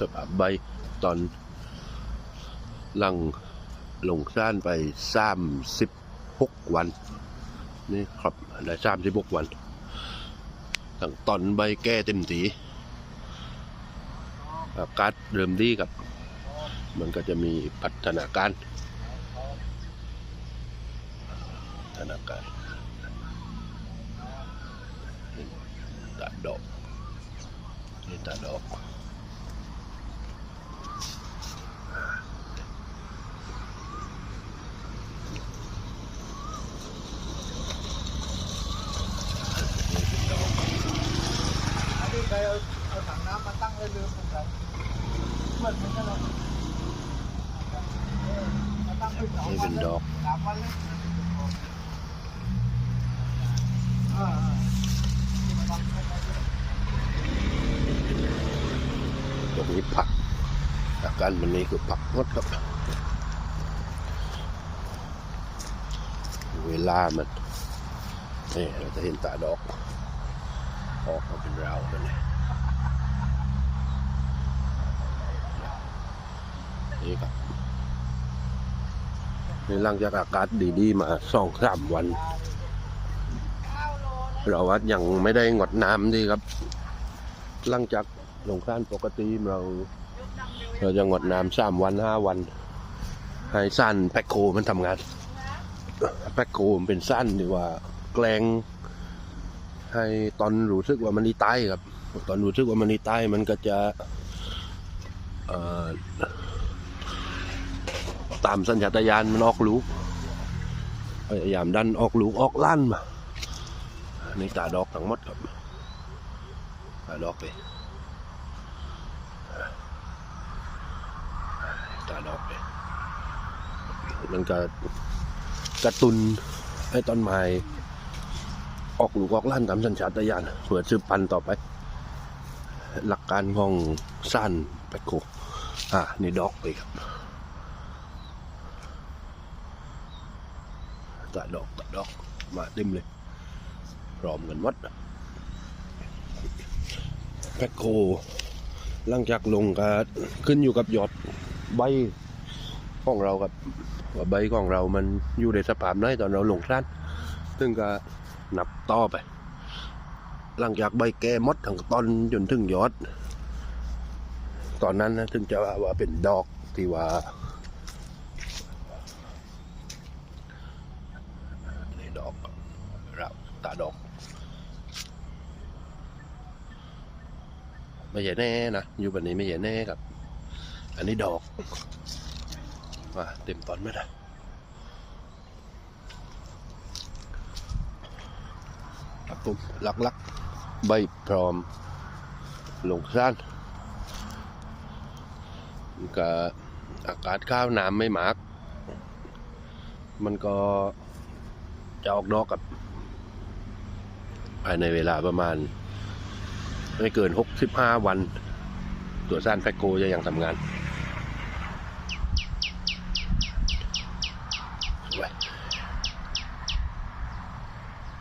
สภาพใบตอนหลังลงซ่านไปสามสิบหกวัน นี่ครับได้สามสิบหกวันตั้งตอนใบแก้เต็มทีอากาศเริ่มดีครับ มันก็จะมีพัฒนาการพัฒนาการตาดดอกนี่ตาดอก อันนี้ใคร เอาถังน้ำมาตั้งไว้ลืมสงสัยเปิดมันก็เลยเอมาตั้งไว้สองนี่วัเป็นนเลยดอกสามวันเลยอ่อ่าที่มาทำให้ได้ตรงนี้ผักอาการมันนี้คือผักหมดครับ เวลามันนี่เราจะเห็นตาดอก ออกมาเป็นราวมันเลย นี่ครับนี่หลังจากอากาศดีๆ มาสองสามวัน เราว่ายังไม่ได้งดน้ำดีครับ หลังจากลงกรานปกติเรา เราจะงดน้ำสามวันห้าวัน ให้สั้นแพ็คโคมันทำงานแพ็คโคมันเป็นสั้นดีกว่าแกลงให้ตอนรู้สึกว่ามันนี่ตายครับ ตอนรู้สึกว่ามันนี่ตายมันก็จะ เอ่อ ตามสัญชาตญาณมันออกลูกพยายามดันออกลูกออกล้านมาในตาดอกทั้งหมดครับตาดอกเลยตาดอกเลยมันก็กระตุนให้ต้นไม้ออกลูกออกล้านตามสัญชาตญาณเพื่อสืบพันธุ์ต่อไป หลักการของสั้นแปโคอ่านี่ดอกเลยครับ ตาดอกตาดอกมาเต็มเลย พร้อมกันวัดแพคโคหลังจากลงก็ขึ้นอยู่กับยอดใบของเราครับใบของเรามันอยู่ในสภาพไหนตอนเราลงสั้นซึ่งก็นับต่อไป หลังจากใบแก่หมดทั้งต้นจนถึงยอด ตอนนั้นนะถึงจะว่าว่าเป็นดอกที่ว่า ดอกเราตาดอก ไม่ใช่แน่นะ อยู่แบบนี้ไม่ใช่แน่ครับ อันนี้ดอก มาเต็มตอนไม่ได้ครับผมลักๆใบพร้อมลงสั้นก็อากาศข้าวน้ำไม่มาก มันก็ จะออกดอกกับ ภายในเวลาประมาณ ไม่เกิน65วัน ตัวซ่านแฟคโกจะยังทำงาน